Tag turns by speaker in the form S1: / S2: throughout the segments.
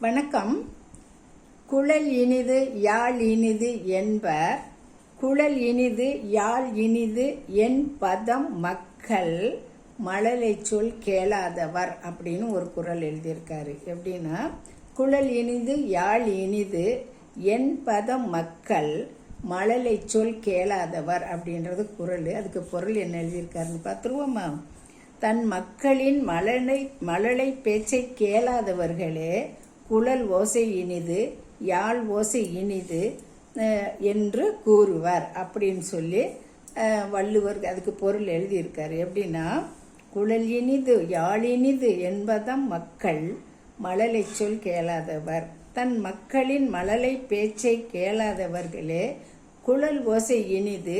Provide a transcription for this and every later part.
S1: வணக்கம். குழல் இனிது யாழ் இனிது என்பர் குழல் இனிது யாழ் இனிது என் பதம் மக்கள் மழலை சொல் கேளாதவர் அப்படின்னு ஒரு குரல் எழுதியிருக்காரு. எப்படின்னா குழல் இனிது யாழ் இனிது என் பதம் மக்கள் மழலை சொல் கேளாதவர் அப்படின்றது குரல். அதுக்கு பொருள் என்ன எழுதியிருக்காருன்னு பார்த்துருவோமா? தன் மக்களின் மழலை மழலை பேச்சை கேளாதவர்களே குழல் ஓசை இனிது யாழ் ஓசை இனிது என்று கூறுவர் அப்படின்னு சொல்லி வள்ளுவர் அதுக்கு பொருள் எழுதியிருக்கார். எப்படின்னா குழல் இனிது யாழ் இனிது என்பதம் மக்கள் மழலை சொல் கேளாதவர். தன் மக்களின் மழலை பேச்சை கேளாதவர்களே குழல் ஓசை இனிது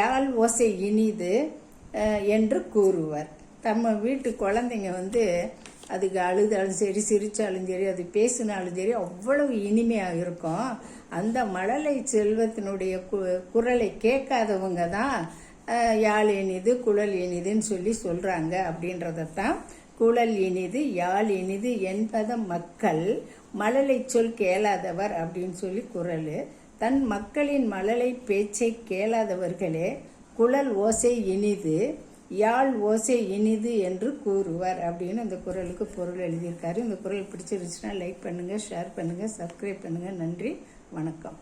S1: யாழ் ஓசை இனிது என்று கூறுவர். நம்ம வீட்டு குழந்தைங்க வந்து அதுக்கு அழுதாலும் சரி சிரித்தாலும் சரி அது பேசினாலும் சரி அவ்வளவு இனிமையாக இருக்கும். அந்த மழலை செல்வத்தினுடைய கு- குரலை கேட்காதவங்க தான் யாழ் இனிது குழல் இனிதுன்னு சொல்லி சொல்கிறாங்க அப்படின்றதத்தான். குழல் இனிது யாழ் இனிது என்பத மக்கள் மழலை சொல் கேளாதவர் அப்படின்னு சொல்லி குரல். தன் மக்களின் மழலை பேச்சை கேளாதவர்களே குழல் ஓசை இனிது யாழ் ஓசை இனிது என்று கூறுவர் அப்படின்னு அந்த குரலுக்கு பொருள் எழுதியிருக்காரு. இந்த குரல் பிடிச்சிருந்துச்சுன்னா லைக் பண்ணுங்கள் ஷேர் பண்ணுங்கள் சப்ஸ்கிரைப் பண்ணுங்கள் நன்றி வணக்கம்.